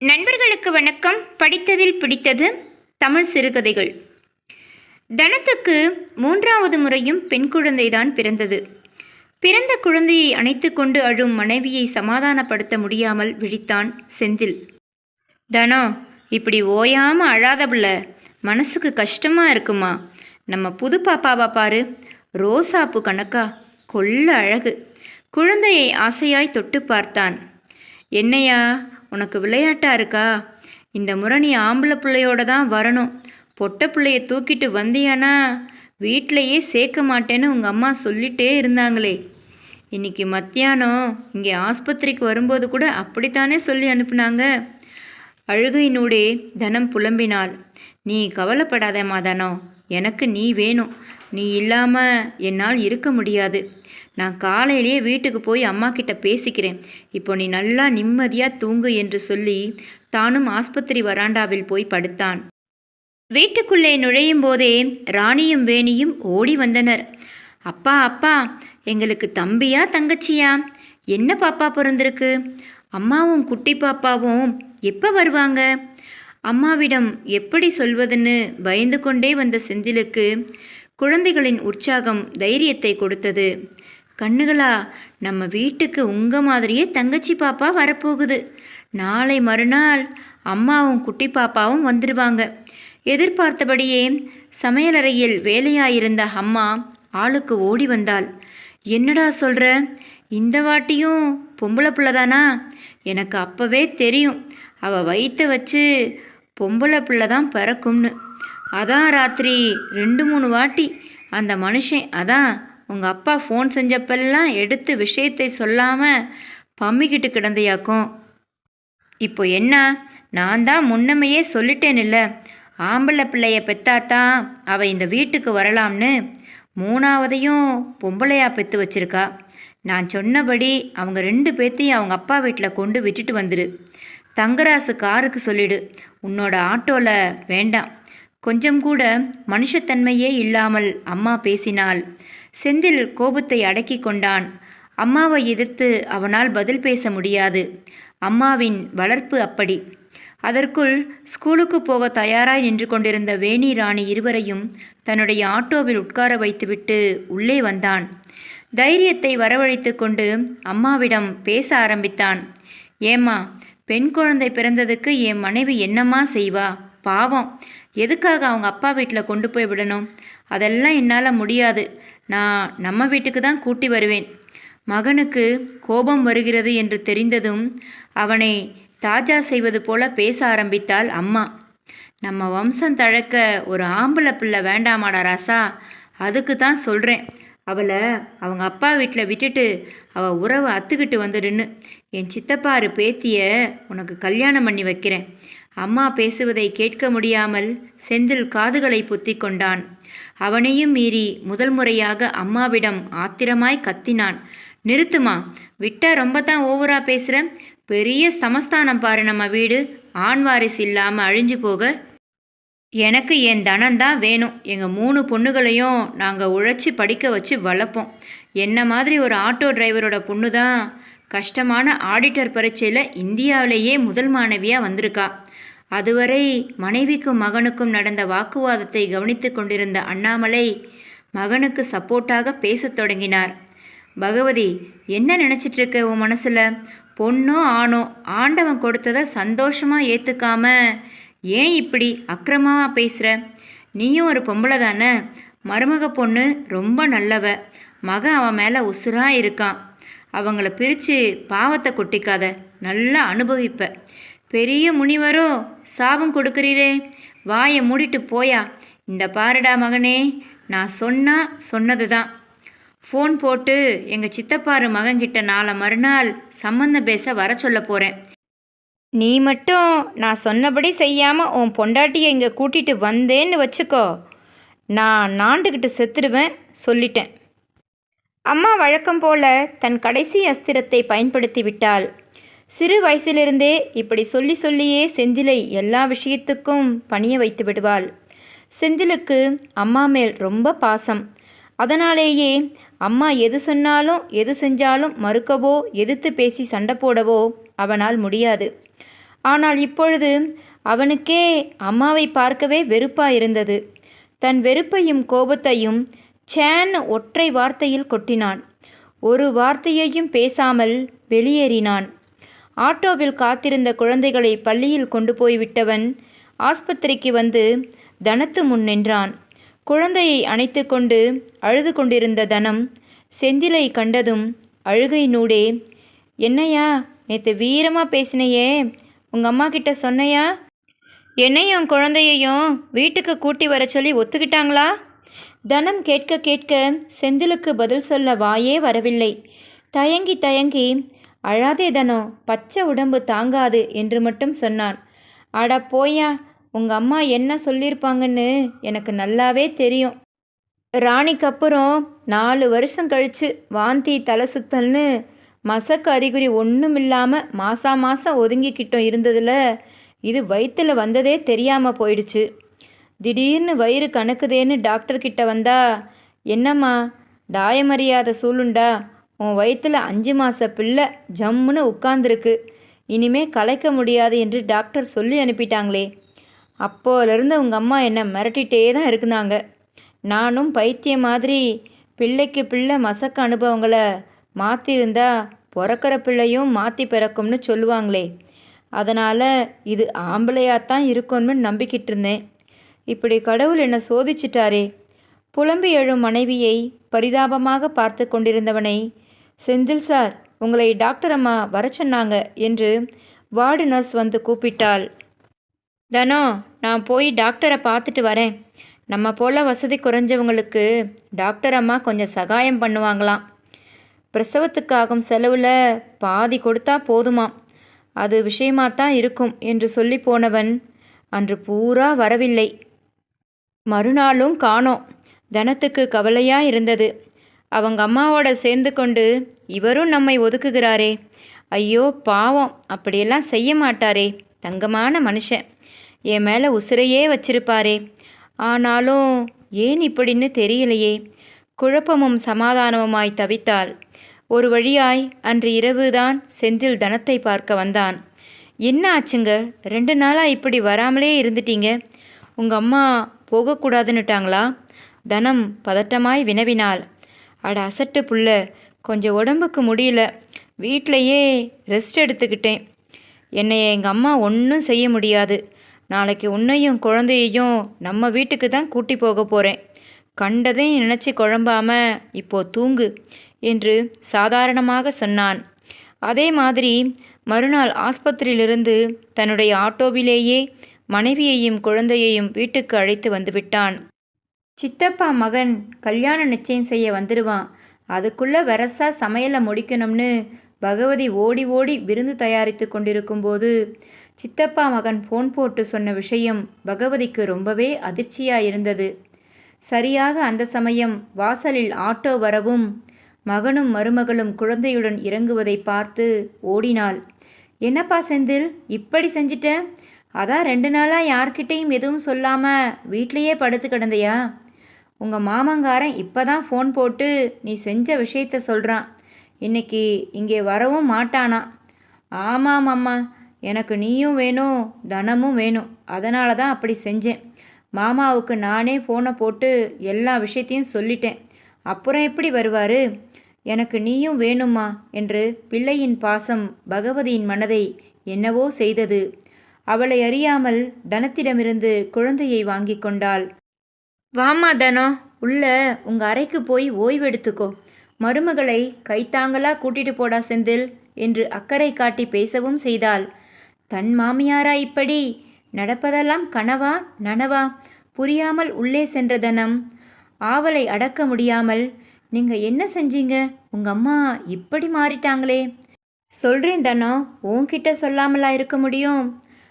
நண்பர்களுக்கு வணக்கம். படித்ததில் பிடித்தது தமிழ் சிறுகதைகள். தனத்துக்கு மூன்றாவது முறையும் பெண் குழந்தைதான் பிறந்தது. பிறந்த குழந்தையை அணைத்து கொண்டு அழும் மனைவியை சமாதானப்படுத்த முடியாமல் விழித்தான் செந்தில். தனோ இப்படி ஓயாமல் அழாத மனசுக்கு கஷ்டமாக இருக்குமா? நம்ம புது பாப்பாவா பாரு. ரோசாப்பு கணக்கா? கொள்ள அழகு. குழந்தையை ஆசையாய் தொட்டு பார்த்தான். என்னையா உனக்கு விளையாட்டா இருக்கா? இந்த முறை நீ ஆம்பளை பிள்ளையோட தான் வரணும். பொட்டை பிள்ளைய தூக்கிட்டு வந்தியானா? வீட்டிலையே சேர்க்க மாட்டேன்னு உங்கள் அம்மா சொல்லிட்டே இருந்தாங்களே. இன்னைக்கு மத்தியானம் இங்கே ஆஸ்பத்திரிக்கு வரும்போது கூட அப்படித்தானே சொல்லி அனுப்புனாங்க? அழுகையினூடே தனம் புலம்பினாள். நீ கவலைப்படாதேம்மா மாதானோ எனக்கு நீ வேணும். நீ இல்லாமல் என்னால் இருக்க முடியாது. நான் காலையிலேயே வீட்டுக்கு போய் அம்மா கிட்ட பேசிக்கிறேன். இப்போ நீ நல்லா நிம்மதியாக தூங்கு என்று சொல்லி தானும் ஆஸ்பத்திரி வராண்டாவில் போய் படுத்தான். வீட்டுக்குள்ளே நுழையும் போதே ராணியும் வேணியும் ஓடி வந்தனர். அப்பா அப்பா எங்களுக்கு தம்பியா தங்கச்சியா? என்ன பாப்பா பிறந்திருக்கு? அம்மாவும் குட்டி பாப்பாவும் எப்போ வருவாங்க? அம்மாவிடம் எப்படி சொல்வதுன்னு பயந்து கொண்டே வந்த செந்திலுக்கு குழந்தைகளின் உற்சாகம் தைரியத்தை கொடுத்தது. கண்ணுகளா நம்ம வீட்டுக்கு உங்கள் மாதிரியே தங்கச்சி பாப்பா வரப்போகுது. நாளை மறுநாள் அம்மாவும் குட்டி பாப்பாவும் வந்துடுவாங்க எதிர்பார்த்தபடியே சமையலறையில் வேலையாயிருந்த அம்மா ஆளுக்கு ஓடி வந்தாள். என்னடா சொல்கிற இந்த வாட்டியும் பொம்பளை பிள்ளைதானா? எனக்கு அப்போவே தெரியும். அவள் வயிற்ற வச்சு பொம்பளை பிள்ளை தான் பிறக்கும்னு. அதான் ராத்திரி ரெண்டு மூணு வாட்டி. அந்த மனுஷன் அதான் உங்கள் அப்பா ஃபோன் செஞ்சப்பெல்லாம் எடுத்து விஷயத்தை சொல்லாமல் பம்மிக்கிட்டு கிடந்தையாக்கும். இப்போ என்ன? நான் தான் முன்னமையே சொல்லிட்டேன்ல ஆம்பளை பிள்ளைய பெத்தாத்தான் அவள் இந்த வீட்டுக்கு வரலாம்னு. மூணாவதையும் பொம்பளையா பெத்து வச்சிருக்கா. நான் சொன்னபடி அவங்க ரெண்டு பேர்த்தையும் அவங்க அப்பா வீட்டில் கொண்டு விட்டுட்டு வந்துடு தங்கராசு காருக்கு சொல்லிடு உன்னோட ஆட்டோவில் வேண்டாம். கொஞ்சம் கூட மனுஷத்தன்மையே இல்லாமல் அம்மா பேசினாள். செந்தில் கோபத்தை அடக்கி கொண்டான். அம்மாவை எதிர்த்து அவனால் பதில் பேச முடியாது. அம்மாவின் வளர்ப்பு அப்படி. அதற்குள் ஸ்கூலுக்கு போக தயாராய் நின்று கொண்டிருந்த வேணி ராணி இருவரையும் தன்னுடைய ஆட்டோவில் உட்கார வைத்துவிட்டு உள்ளே வந்தான். தைரியத்தை வரவழைத்து கொண்டு அம்மாவிடம் பேச ஆரம்பித்தான். ஏம்மா பெண் குழந்தை பிறந்ததுக்கு என் மனைவி என்னம்மா செய்வா? பாவம். எதுக்காக அவங்க அப்பா வீட்டில் கொண்டு போய் விடணும்? அதெல்லாம் என்னால் முடியாது. நான் நம்ம வீட்டுக்கு தான் கூட்டி வருவேன். மகனுக்கு கோபம் வருகிறது என்று தெரிந்ததும் அவனை தாஜா செய்வது போல பேச ஆரம்பித்தாள் அம்மா. நம்ம வம்சம் தழக்க ஒரு ஆம்பளை பிள்ளை வேண்டாமாடா ராசா. அதுக்கு தான் சொல்கிறேன் அவளை அவங்க அப்பா வீட்டில் விட்டுட்டு அவள் உறவை அத்துக்கிட்டு வந்துடுன்னு. என் சித்தப்பாரு பேத்திய உனக்கு கல்யாணம் பண்ணி வைக்கிறேன். அம்மா பேசுவதை கேட்க முடியாமல் செந்தில் காதுகளை புத்தி கொண்டான். அவனையும் மீறி முதல் முறையாக அம்மாவிடம் ஆத்திரமாய் கத்தினான். நிறுத்துமா விட்டா ரொம்ப தான் ஓவரா பேசுகிற பெரிய சமஸ்தானம் பாரு நம்ம வீடு. ஆண் வாரிசு இல்லாமல் அழிஞ்சு போக. எனக்கு என் தனம்தான் வேணும். எங்கள் மூணு பொண்ணுகளையும் நாங்கள் உழைச்சி படிக்க வச்சு வளர்ப்போம். என்ன மாதிரி ஒரு ஆட்டோ டிரைவரோட பொண்ணு தான் கஷ்டமான ஆடிட்டர் பரீட்சையில் இந்தியாவிலேயே முதல் மாணவியாக வந்திருக்கா? அதுவரை மனைவிக்கும் மகனுக்கும் நடந்த வாக்குவாதத்தை கவனித்து கொண்டிருந்த அண்ணாமலை மகனுக்கு சப்போர்ட்டாக பேசத் தொடங்கினார். பகவதி என்ன நினச்சிட்ருக்க உன் மனசில்? பொண்ணோ ஆணோ ஆண்டவன் கொடுத்ததை சந்தோஷமாக ஏற்றுக்காம ஏன் இப்படி அக்கிரமமாக பேசுகிற நீயும் ஒரு பொம்பளை தானே? மருமக பொண்ணு ரொம்ப நல்லவ. மகன் அவன் மேலே உசுராக இருக்கான். அவங்கள பிரித்து பாவத்தை கொட்டிக்காத நல்லா அனுபவிப்ப. பெரிய முனிவரோ சாபம் கொடுக்குறீரே வாயை மூடிட்டு போயா. இந்த பாருடா மகனே நான் சொன்னால் சொன்னது தான் ஃபோன் போட்டு எங்கள் சித்தப்பாரு மகன்கிட்ட நாளை மறுநாள் சம்மந்தம் பேச வர சொல்ல போகிறேன் நீ மட்டும் நான் சொன்னபடி செய்யாமல் உன் பொண்டாட்டியை இங்கே கூட்டிகிட்டு வந்தேன்னு வச்சுக்கோ. நான் நாண்டுக்கிட்டு செத்துடுவேன் சொல்லிட்டேன். அம்மா வழக்கம் போல தன் கடைசி அஸ்திரத்தை பயன்படுத்தி விட்டாள். சிறு வயசிலிருந்தே இப்படி சொல்லி சொல்லியே செந்திலை எல்லா விஷயத்துக்கும் பணிய வைத்து விடுவாள். செந்திலுக்கு அம்மா மேல் ரொம்ப பாசம். அதனாலேயே அம்மா எது சொன்னாலும் எது செஞ்சாலும் மறுக்கவோ எதிர்த்து பேசி சண்டை போடவோ அவனால் முடியாது. ஆனால் இப்பொழுது அவனுக்கே அம்மாவை பார்க்கவே வெறுப்பாக இருந்தது. தன் வெறுப்பையும் கோபத்தையும் சேன் ஒற்றை வார்த்தையில் கொட்டினான். ஒரு வார்த்தையையும் பேசாமல் வெளியேறினான். ஆட்டோவில் காத்திருந்த குழந்தைகளை பள்ளியில் கொண்டு போய் விட்டவன் ஆஸ்பத்திரிக்கு வந்து தனத்து முன் நின்றான். குழந்தையை அணைத்து கொண்டு அழுது கொண்டிருந்த தனம் செந்திலை கண்டதும் அழுகை நூடே என்னையா நேற்று வீரமாக பேசினையே உங்கள் அம்மா கிட்ட சொன்னையா? என்னையும் குழந்தையையும் வீட்டுக்கு கூட்டி வர சொல்லி ஒத்துக்கிட்டாங்களா? தனம் கேட்க கேட்க செந்திலுக்கு பதில் சொல்ல வாயே வரவில்லை. தயங்கி தயங்கி அழாதே தனோ பச்சை உடம்பு தாங்காது என்று மட்டும் சொன்னான். அட போயா உங்கள் அம்மா என்ன சொல்லியிருப்பாங்கன்னு எனக்கு நல்லாவே தெரியும். ராணிக்கு அப்புறம் நாலு வருஷம் கழித்து வாந்தி தலை சுத்தல்னு மசக்கு அறிகுறி ஒன்றும் இல்லாமல் மாசா மாதம் ஒதுங்கிக்கிட்டோம் இருந்ததில் இது வயிற்றில் வந்ததே தெரியாமல் போயிடுச்சு. திடீர்னு வயிறு கணக்குதேன்னு டாக்டர் கிட்ட வந்தா என்னம்மா தாயமறியாத சூளுண்டா? உன் வயிற்றில் அஞ்சு மாத பிள்ளை ஜம்முன்னு உட்கார்ந்துருக்கு. இனிமே கலைக்க முடியாது என்று டாக்டர் சொல்லி அனுப்பிட்டாங்களே. அப்போலேருந்து உங்கள் அம்மா என்னை மிரட்டிகிட்டே தான் இருக்குனாங்க. நானும் பைத்தியம் மாதிரி பிள்ளைக்கு பிள்ளை மசக்க அனுபவங்களை மாற்றிருந்தா பிறக்கிற பிள்ளையும் மாற்றி பிறக்கும்னு சொல்லுவாங்களே. அதனால் இது ஆம்பளையாக தான் இருக்கும்னு நம்பிக்கிட்டு இருந்தேன். இப்படி கடவுள் என்னை சோதிச்சிட்டாரே. புலம்பி எழும் மனைவியை பரிதாபமாக பார்த்து கொண்டிருந்தவனை செந்தில் சார் உங்களை டாக்டர் அம்மா வர சொன்னாங்க என்று வார்டு நர்ஸ் வந்து கூப்பிட்டாள். தனோ நான் போய் டாக்டரை பார்த்துட்டு வரேன். நம்ம போல் வசதி குறைஞ்சவங்களுக்கு டாக்டர் அம்மா கொஞ்சம் சகாயம் பண்ணுவாங்களாம். பிரசவத்துக்காகும் செலவில் பாதி கொடுத்தா போதுமாம். அது விஷயமாத்தான் இருக்கும் என்று சொல்லி போனவன் அன்று பூரா வரவில்லை. மறுநாளும் காணோம். தனத்துக்கு கவலையா இருந்தது அவங்க அம்மாவோட சேர்ந்து கொண்டு இவரும் நம்மை ஒதுக்குகிறாரே. ஐயோ பாவம். அப்படியெல்லாம் செய்ய மாட்டாரே. தங்கமான மனுஷன். என் மேலே உசிரையே வச்சிருப்பாரே. ஆனாலும் ஏன் இப்படின்னு தெரியலையே. குழப்பமும் சமாதானமுமாய் தவித்தாள். ஒரு வழியாய் அன்று இரவுதான் செந்தில் தனத்தை பார்க்க வந்தான். என்ன ஆச்சுங்க? ரெண்டு நாளாக இப்படி வராமலே இருந்துட்டீங்க. உங்கள் அம்மா போகக்கூடாதுன்னுட்டாங்களா? தனம் பதட்டமாய் வினவினாள். அட அசட்டு புள்ள கொஞ்சம் உடம்புக்கு முடியல. வீட்டிலையே ரெஸ்ட் எடுத்துக்கிட்டேன். என்னை எங்கள் அம்மா ஒன்றும் செய்ய முடியாது. நாளைக்கு உன்னையும் குழந்தையையும் நம்ம வீட்டுக்கு தான் கூட்டி போக போகிறேன் கண்டதையும் நினச்சி குழம்பாம இப்போ தூங்கு என்று சாதாரணமாக சொன்னான். அதே மாதிரி மறுநாள் ஆஸ்பத்திரியிலிருந்து தன்னுடைய ஆட்டோவிலேயே மனைவியையும் குழந்தையையும் வீட்டுக்கு அழைத்து வந்துவிட்டான். சித்தப்பா மகன் கல்யாண நிச்சயம் செய்ய வந்துடுவான் அதுக்குள்ளே வரசா சமையலை முடிக்கணும்னு பகவதி ஓடி ஓடி விருந்து தயாரித்து கொண்டிருக்கும்போது சித்தப்பா மகன் ஃபோன் போட்டு சொன்ன விஷயம் பகவதிக்கு ரொம்பவே அதிர்ச்சியாக இருந்தது சரியாக அந்த சமயம் வாசலில் ஆட்டோ வரவும் மகனும் மருமகளும் குழந்தையுடன் இறங்குவதை பார்த்து ஓடினாள். என்னப்பா செந்தில் இப்படி செஞ்சிட்ட? அதான் ரெண்டு நாளாக யார்கிட்டேயும் எதுவும் சொல்லாமல் வீட்லேயே படுத்து கிடந்தையா? உங்கள் மாமங்காரன் இப்போ தான் ஃபோன் போட்டு நீ செஞ்ச விஷயத்த சொல்கிறான் இன்னைக்கு இங்கே வரவும் மாட்டானா? ஆமாம் அம்மா எனக்கு நீயும் வேணும் தனமும் வேணும். அதனால தான் அப்படி செஞ்சேன். மாமாவுக்கு நானே ஃபோனை போட்டு எல்லா விஷயத்தையும் சொல்லிட்டேன். அப்புறம் எப்படி வருவார்? எனக்கு நீயும் வேணுமா என்று பிள்ளையின் பாசம் பகவதியின் மனதை என்னவோ செய்தது. அவளை அறியாமல் தனத்திடமிருந்து குழந்தையை வாங்கி கொண்டாள். வாமா தனம் உள்ள உங்க அறைக்கு போய் ஓய்வெடுத்துக்கோ. மருமகளை கைத்தாங்களா கூட்டிட்டு போடா செந்தில் என்று அக்கறை காட்டி பேசவும் செய்தாள். தன் மாமியாரா இப்படி? நடப்பதெல்லாம் கனவா நனவா? புரியாமல் உள்ளே சென்ற தனம் ஆவலை அடக்க முடியாமல் நீங்க என்ன செஞ்சீங்க? உங்க அம்மா இப்படி மாறிட்டாங்களே. சொல்றேன் தனம் உன்கிட்ட சொல்லாமலா இருக்க முடியும்.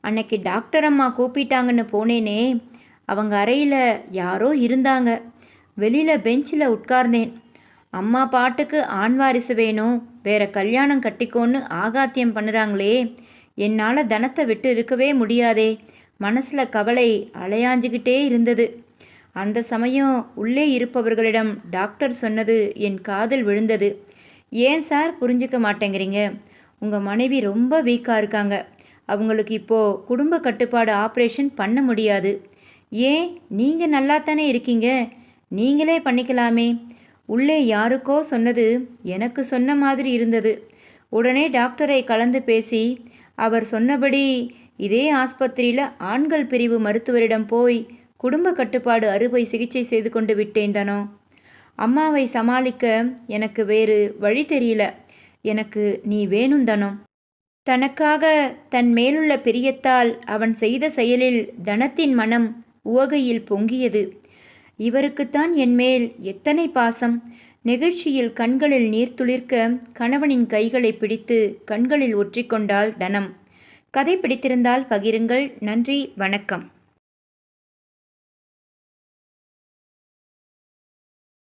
அன்னைக்கு டாக்டர் அம்மா கூப்பிட்டாங்கன்னு போனேனே. அவங்க அறையில் யாரோ இருந்தாங்க. வெளியில் பெஞ்சில் உட்கார்ந்தேன். அம்மா பாட்டுக்கு ஆண் வாரிசு வேணும் வேற கல்யாணம் கட்டிக்கோன்னு ஆகாத்தியம் பண்ணுறாங்களே. என்னால் தனத்தை விட்டு இருக்கவே முடியாதே. மனசில் கவலை அலையாஞ்சுக்கிட்டே இருந்தது. அந்த சமயம் உள்ளே இருப்பவர்களிடம் டாக்டர் சொன்னது என் காதில் விழுந்தது. ஏன் சார் புரிஞ்சுக்க மாட்டேங்கிறீங்க? உங்கள் மனைவி ரொம்ப வீக்காக இருக்காங்க. அவங்களுக்கு இப்போது குடும்ப கட்டுப்பாடு ஆப்ரேஷன் பண்ண முடியாது. ஏன்? நீங்கள் நல்லா தானே இருக்கீங்க. நீங்களே பண்ணிக்கலாமே. உள்ளே யாருக்கோ சொன்னது எனக்கு சொன்ன மாதிரி இருந்தது. உடனே டாக்டரை கலந்து பேசி அவர் சொன்னபடி இதே ஆஸ்பத்திரியில் ஆண்கள் பிரிவு மருத்துவரிடம் போய் குடும்ப கட்டுப்பாடு அறுவை சிகிச்சை செய்து கொண்டு விட்டேன் தானோ. அம்மாவை சமாளிக்க எனக்கு வேறு வழி தெரியல. எனக்கு நீ வேணும் தானோ. தனக்காக தன் மேலுள்ள பிரியத்தால் அவன் செய்த செயலில் தனத்தின் மனம் உவகையில் பொங்கியது. இவருக்குத்தான் என்மேல் எத்தனை பாசம். நெகிழ்ச்சியில் கண்களில் நீர் துளிர்க்க கணவனின் கைகளை பிடித்து கண்களில் ஒற்றிக்கொண்டாள் தனம். கதை பிடித்திருந்தால் பகிருங்கள். நன்றி. வணக்கம்.